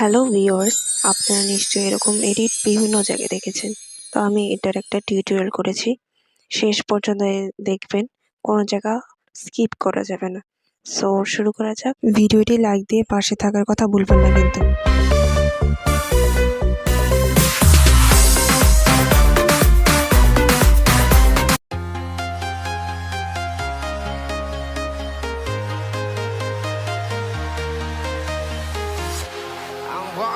Hello viewers আপনারা নিশ্চয়ই এরকম এডিট বিভিন্ন জায়গায় দেখেছেন। তো আমি এটার একটা টিউটোরিয়াল করেছি। শেষ পর্যন্ত দেখবেন, কোনো জায়গা স্কিপ করা যাবে না। সো শুরু করা যাক। ভিডিওটি লাইক দিয়ে পাশে থাকার কথা ভুলবেন না কিন্তু।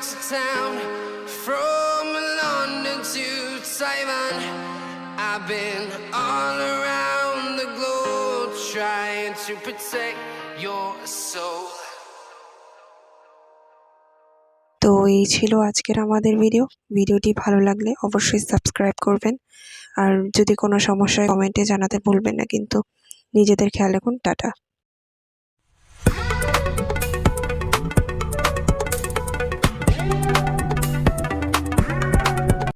To town, from London to Taiwan. I've been all around the globe trying to protect your soul. তো এই ছিল আজকের আমাদের ভিডিও ভিডিওটি ভালো লাগলে অবশ্যই সাবস্ক্রাইব করবেন আর যদি কোনো সমস্যা হয় কমেন্টে জানাতে ভুলবেন না কিন্তু নিজেদের খেয়াল রাখুন টাটা